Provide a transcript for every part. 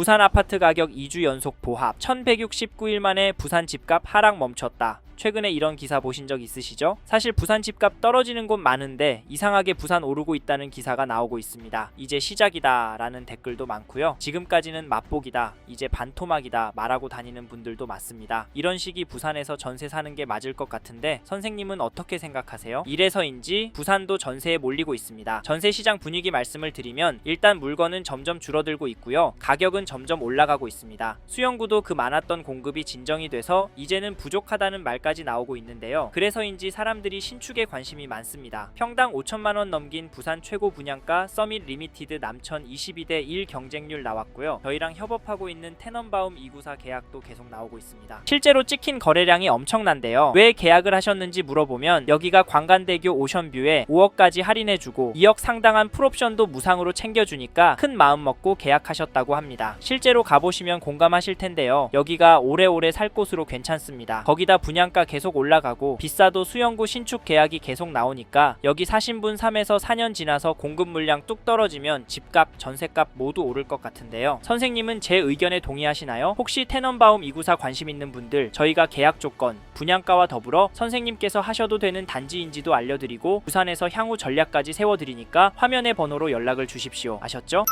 부산 아파트 가격 2주 연속 보합 1169일 만에 부산 집값 하락 멈췄다. 최근에 이런 기사 보신 적 있으시죠? 사실 부산 집값 떨어지는 곳 많은데 이상하게 부산 오르고 있다는 기사가 나오고 있습니다. 이제 시작이다 라는 댓글도 많고요. 지금까지는 맛보기다, 이제 반토막이다 말하고 다니는 분들도 많습니다. 이런 식이 부산에서 전세 사는 게 맞을 것 같은데 선생님은 어떻게 생각하세요? 이래서인지 부산도 전세에 몰리고 있습니다. 전세 시장 분위기 말씀을 드리면 일단 물건은 점점 줄어들고 있고요. 가격은 점점 올라가고 있습니다. 수영구도 그 많았던 공급이 진정이 돼서 이제는 부족하다는 말까지 나오고 있는데요. 그래서인지 사람들이 신축에 관심이 많습니다. 평당 5천만 원 넘긴 부산 최고 분양가 서밋 리미티드 남천 22대 1 경쟁률 나왔고요. 저희랑 협업하고 있는 테넌바움 294 계약도 계속 나오고 있습니다. 실제로 찍힌 거래량이 엄청난데요. 왜 계약을 하셨는지 물어보면 여기가 광간대교 오션뷰에 5억까지 할인해주고 2억 상당한 풀옵션도 무상으로 챙겨주니까 큰 마음 먹고 계약하셨다고 합니다. 실제로 가보시면 공감하실 텐데요. 여기가 오래오래 살 곳으로 괜찮습니다. 거기다 분양가 계속 올라가고 비싸도 수영구 신축 계약이 계속 나오니까 여기 사신 분 3에서 4년 지나서 공급 물량 뚝 떨어지면 집값, 전세값 모두 오를 것 같은데요. 선생님은 제 의견에 동의하시나요? 혹시 테넌바움 294 관심 있는 분들 저희가 계약 조건, 분양가와 더불어 선생님께서 하셔도 되는 단지인지도 알려드리고 부산에서 향후 전략까지 세워드리니까 화면의 번호로 연락을 주십시오. 아셨죠?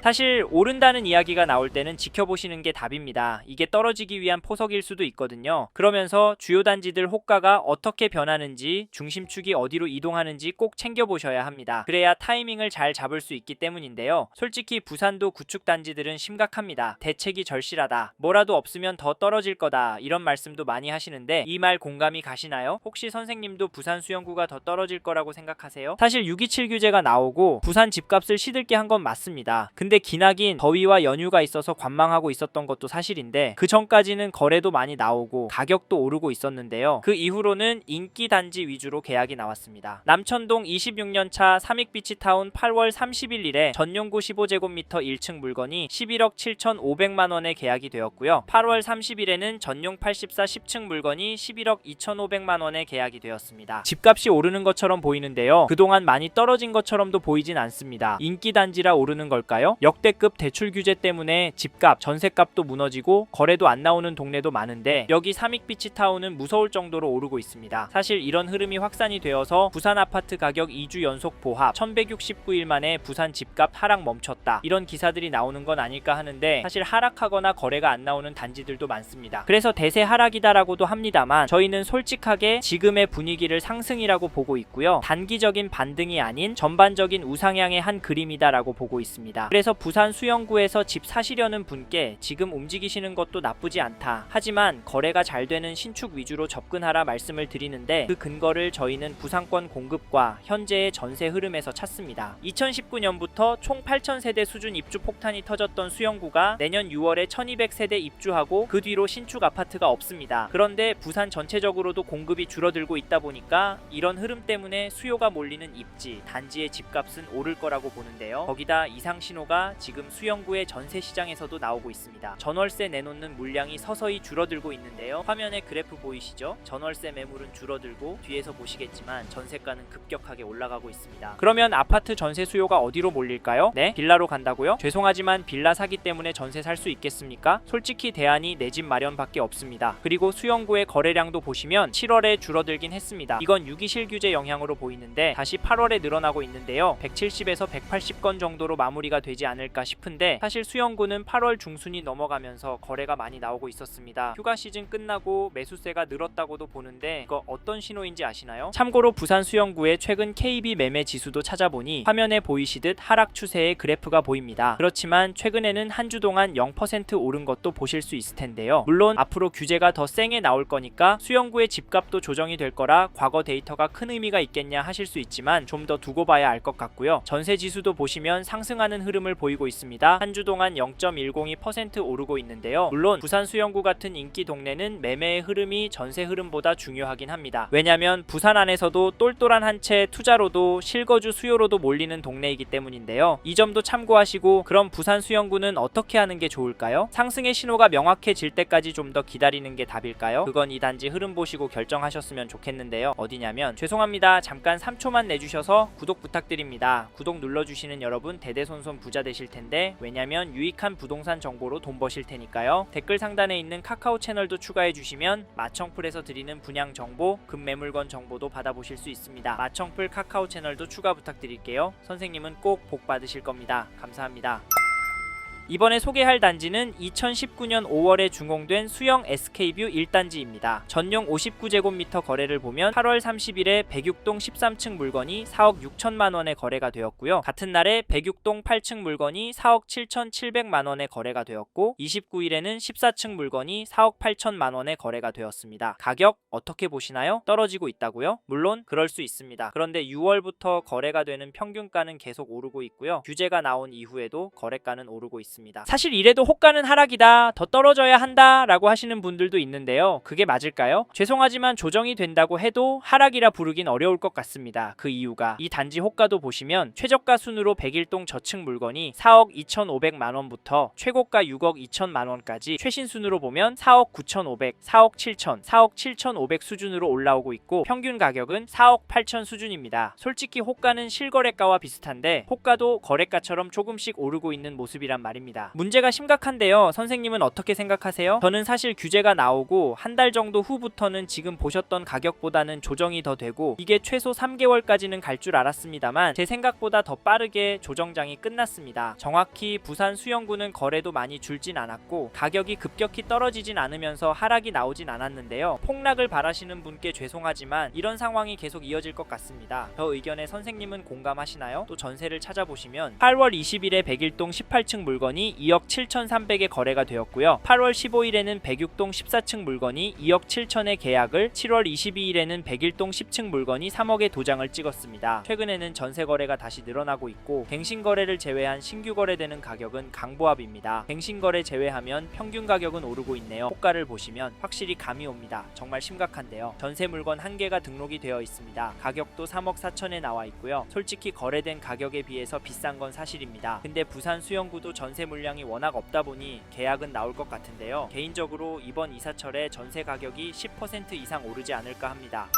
사실 오른다는 이야기가 나올 때는 지켜보시는 게 답입니다. 이게 떨어지기 위한 포석일 수도 있거든요. 그러면서 주요 단지들 호가가 어떻게 변하는지 중심축이 어디로 이동하는지 꼭 챙겨보셔야 합니다. 그래야 타이밍을 잘 잡을 수 있기 때문인데요. 솔직히 부산도 구축 단지들은 심각합니다. 대책이 절실하다. 뭐라도 없으면 더 떨어질 거다. 이런 말씀도 많이 하시는데 이 말 공감이 가시나요? 혹시 선생님도 부산 수영구가 더 떨어질 거라고 생각하세요? 사실 627 규제가 나오고 부산 집값을 시들게 한 건 맞습니다. 근데 기나긴 더위와 연휴가 있어서 관망하고 있었던 것도 사실인데 그 전까지는 거래도 많이 나오고 가격도 오르고 있었는데요. 그 이후로는 인기 단지 위주로 계약이 나왔습니다. 남천동 26년차 삼익비치타운 8월 31일에 전용구 15제곱미터 1층 물건이 11억 7,500만 원에 계약이 되었고요. 8월 30일에는 전용 84 10층 물건이 11억 2,500만 원에 계약이 되었습니다. 집값이 오르는 것처럼 보이는데요. 그동안 많이 떨어진 것처럼도 보이진 않습니다. 인기 단지라 오르는 걸까요? 역대급 대출 규제 때문에 집값, 전세값도 무너지고 거래도 안 나오는 동네도 많은데 여기 삼익비치타운은 무서울 정도로 오르고 있습니다. 사실 이런 흐름이 확산이 되어서 부산 아파트 가격 2주 연속 보합 1169일 만에 부산 집값 하락 멈췄다. 이런 기사들이 나오는 건 아닐까 하는데 사실 하락하거나 거래가 안 나오는 단지들도 많습니다. 그래서 대세 하락이다라고도 합니다만 저희는 솔직하게 지금의 분위기를 상승이라고 보고 있고요. 단기적인 반등이 아닌 전반적인 우상향의 한 그림이다라고 보고 있습니다. 그래서 부산 수영구에서 집 사시려는 분께 지금 움직이시는 것도 나쁘지 않다. 하지만 거래가 잘 되는 신축 위주로 접근하라 말씀을 드리는데 그 근거를 저희는 부상권 공급과 현재의 전세 흐름에서 찾습니다. 2019년부터 총 8,000세대 수준 입주 폭탄이 터졌던 수영구가 내년 6월에 1,200세대 입주하고 그 뒤로 신축 아파트가 없습니다. 그런데 부산 전체적으로도 공급이 줄어들고 있다 보니까 이런 흐름 때문에 수요가 몰리는 입지, 단지의 집값은 오를 거라고 보는데요. 거기다 이상 신호가 지금 수영구의 전세 시장에서도 나오고 있습니다. 전월세 내놓는 물량이 서서히 줄어들고 있는데요. 화면에 그래프 보이시죠? 전월세 매물은 줄어들고 뒤에서 보시겠지만 전세가는 급격하게 올라가고 있습니다. 그러면 아파트 전세 수요가 어디로 몰릴까요? 네? 빌라로 간다고요? 죄송하지만 빌라 사기 때문에 전세 살 수 있겠습니까? 솔직히 대안이 내 집 마련밖에 없습니다. 그리고 수영구의 거래량도 보시면 7월에 줄어들긴 했습니다. 이건 유기실 규제 영향으로 보이는데 다시 8월에 늘어나고 있는데요. 170에서 180건 정도로 마무리가 되지 않을까 싶은데 사실 수영구는 8월 중순이 넘어가면서 거래가 많이 나오고 있었습니다. 휴가 시즌 끝나고 매수세가 늘었다고도 보는데 이거 어떤 신호인지 아시나요? 참고로 부산 수영구의 최근 KB 매매 지수도 찾아보니 화면에 보이시듯 하락 추세의 그래프가 보입니다. 그렇지만 최근에는 한 주 동안 0% 오른 것도 보실 수 있을 텐데요. 물론 앞으로 규제가 더 쌩에 나올 거니까 수영구의 집값도 조정이 될 거라 과거 데이터가 큰 의미가 있겠냐 하실 수 있지만 좀 더 두고 봐야 알 것 같고요. 전세 지수도 보시면 상승하는 흐름을 보이고 있습니다. 한 주 동안 0.102% 오르고 있는데요. 물론 부산 수영구 같은 인기 동네는 매매의 흐름이 전세 흐름보다 중요하긴 합니다. 왜냐면 부산 안에서도 똘똘한 한 채 투자로도 실거주 수요로도 몰리는 동네이기 때문인데요. 이 점도 참고하시고 그럼 부산 수영구는 어떻게 하는 게 좋을까요? 상승의 신호가 명확해질 때까지 좀 더 기다리는 게 답일까요? 그건 이 단지 흐름 보시고 결정하셨으면 좋겠는데요. 어디냐면 죄송합니다. 잠깐 3초만 내주셔서 구독 부탁드립니다. 구독 눌러주시는 여러분 대대손손 부자 되실 텐데 왜냐면 유익한 부동산 정보로 돈 버실 테니까요. 댓글 상단에 있는 카카오 채널도 추가해 주시면 마청풀에서 드리는 분양 정보, 급매물건 정보도 받아보실 수 있습니다. 마청풀 카카오 채널도 추가 부탁드릴게요. 선생님은 꼭 복 받으실 겁니다. 감사합니다. 이번에 소개할 단지는 2019년 5월에 준공된 수영 SK뷰 1단지입니다. 전용 59제곱미터 거래를 보면 8월 30일에 106동 13층 물건이 4억 6천만 원에 거래가 되었고요. 같은 날에 106동 8층 물건이 4억 7,700만 원에 거래가 되었고 29일에는 14층 물건이 4억 8천만 원에 거래가 되었습니다. 가격 어떻게 보시나요? 떨어지고 있다고요? 물론 그럴 수 있습니다. 그런데 6월부터 거래가 되는 평균가는 계속 오르고 있고요. 규제가 나온 이후에도 거래가는 오르고 있습니다. 사실 이래도 호가는 하락이다. 더 떨어져야 한다 라고 하시는 분들도 있는데요. 그게 맞을까요? 죄송하지만 조정이 된다고 해도 하락이라 부르긴 어려울 것 같습니다. 그 이유가 이 단지 호가도 보시면 최저가 순으로 101동 저층 물건이 4억 2,500만 원부터 최고가 6억 2천만 원까지 최신 순으로 보면 4억 9,500, 4억 7천, 4억 7,500 수준으로 올라오고 있고 평균 가격은 4억 8천 수준입니다. 솔직히 호가는 실거래가와 비슷한데 호가도 거래가처럼 조금씩 오르고 있는 모습이란 말입니다. 문제가 심각한데요. 선생님은 어떻게 생각하세요? 저는 사실 규제가 나오고 한 달 정도 후부터는 지금 보셨던 가격보다는 조정이 더 되고 이게 최소 3개월까지는 갈 줄 알았습니다만 제 생각보다 더 빠르게 조정장이 끝났습니다. 정확히 부산 수영구는 거래도 많이 줄진 않았고 가격이 급격히 떨어지진 않으면서 하락이 나오진 않았는데요. 폭락을 바라시는 분께 죄송하지만 이런 상황이 계속 이어질 것 같습니다. 저 의견에 선생님은 공감하시나요? 또 전세를 찾아보시면 8월 20일에 101동 18층 물건이 2억 7,300에 거래가 되었고요. 8월 15일에는 106동 14층 물건이 2억 7천에 계약을 7월 22일에는 101동 10층 물건이 3억에 도장을 찍었습니다. 최근에는 전세 거래가 다시 늘어나고 있고 갱신 거래를 제외한 신규 거래되는 가격은 강보합입니다. 갱신 거래 제외하면 평균 가격은 오르고 있네요. 호가를 보시면 확실히 감이 옵니다. 정말 심각한데요. 전세 물건 한 개가 등록이 되어 있습니다. 가격도 3억 4천에 나와 있고요. 솔직히 거래된 가격에 비해서 비싼 건 사실입니다. 근데 부산 수영구도 전세 물량이 워낙 없다 보니 계약은 나올 것 같은데요. 개인적으로 이번 이사철에 전세 가격이 10% 이상 오르지 않을까 합니다.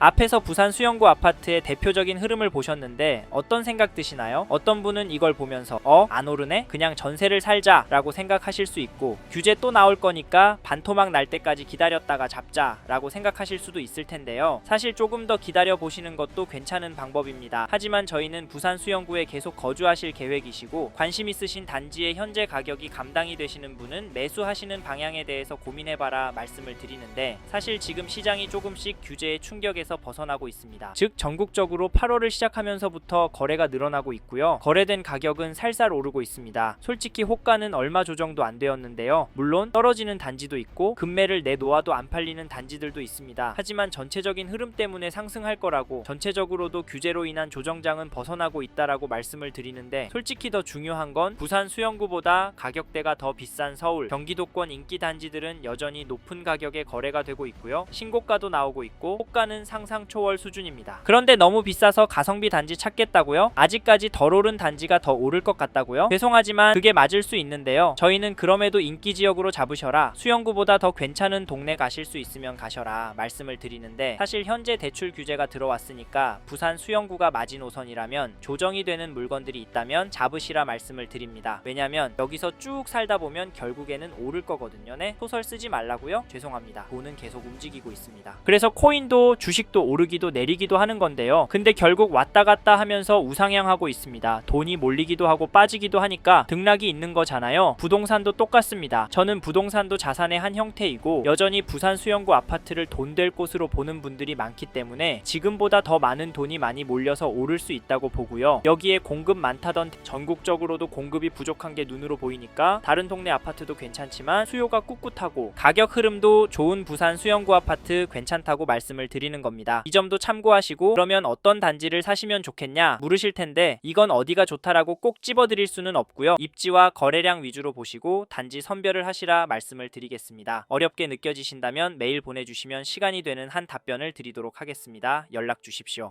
앞에서 부산 수영구 아파트의 대표적인 흐름을 보셨는데 어떤 생각 드시나요? 어떤 분은 이걸 보면서 어? 안 오르네? 그냥 전세를 살자 라고 생각하실 수 있고 규제 또 나올 거니까 반토막 날 때까지 기다렸다가 잡자 라고 생각하실 수도 있을 텐데요. 사실 조금 더 기다려 보시는 것도 괜찮은 방법입니다. 하지만 저희는 부산 수영구에 계속 거주하실 계획이시고 관심 있으신 단지의 현재 가격이 감당이 되시는 분은 매수하시는 방향에 대해서 고민해봐라 말씀을 드리는데 사실 지금 시장이 조금씩 규제의 충격에 서 벗어나고 있습니다. 즉 전국적으로 8월을 시작하면서부터 거래가 늘어나고 있고요. 거래된 가격은 살살 오르고 있습니다. 솔직히 호가는 얼마 조정도 안 되었는데요. 물론 떨어지는 단지도 있고 급매를 내놓아도 안 팔리는 단지들도 있습니다. 하지만 전체적인 흐름 때문에 상승할 거라고 전체적으로도 규제로 인한 조정장은 벗어나고 있다라고 말씀을 드리는데 솔직히 더 중요한 건 부산 수영구보다 가격대가 더 비싼 서울, 경기도권 인기 단지들은 여전히 높은 가격에 거래가 되고 있고요. 신고가도 나오고 있고 호가는 상상 초월 수준입니다. 그런데 너무 비싸서 가성비 단지 찾겠다고요? 아직까지 덜 오른 단지가 더 오를 것 같다고요? 죄송하지만 그게 맞을 수 있는데요. 저희는 그럼에도 인기 지역으로 잡으셔라. 수영구보다 더 괜찮은 동네 가실 수 있으면 가셔라 말씀을 드리는데 사실 현재 대출 규제가 들어왔으니까 부산 수영구가 마지노선이라면 조정이 되는 물건들이 있다면 잡으시라 말씀을 드립니다. 왜냐면 여기서 쭉 살다 보면 결국에는 오를 거거든요. 네? 소설 쓰지 말라고요? 죄송합니다. 돈은 계속 움직이고 있습니다. 그래서 코인도 주식 도 오르기도 내리기도 하는 건데요. 근데 결국 왔다 갔다 하면서 우상향하고 있습니다. 돈이 몰리기도 하고 빠지기도 하니까 등락이 있는 거잖아요. 부동산도 똑같습니다. 저는 부동산도 자산의 한 형태이고 여전히 부산 수영구 아파트를 돈 될 곳으로 보는 분들이 많기 때문에 지금보다 더 많은 돈이 많이 몰려서 오를 수 있다고 보고요. 여기에 공급 많다던 전국적으로도 공급이 부족한 게 눈으로 보이니까 다른 동네 아파트도 괜찮지만 수요가 꿋꿋하고 가격 흐름도 좋은 부산 수영구 아파트 괜찮다고 말씀을 드리는 겁니다. 이 점도 참고하시고 그러면 어떤 단지를 사시면 좋겠냐 물으실 텐데 이건 어디가 좋다라고 꼭 집어드릴 수는 없고요. 입지와 거래량 위주로 보시고 단지 선별을 하시라 말씀을 드리겠습니다. 어렵게 느껴지신다면 메일 보내주시면 시간이 되는 한 답변을 드리도록 하겠습니다. 연락 주십시오.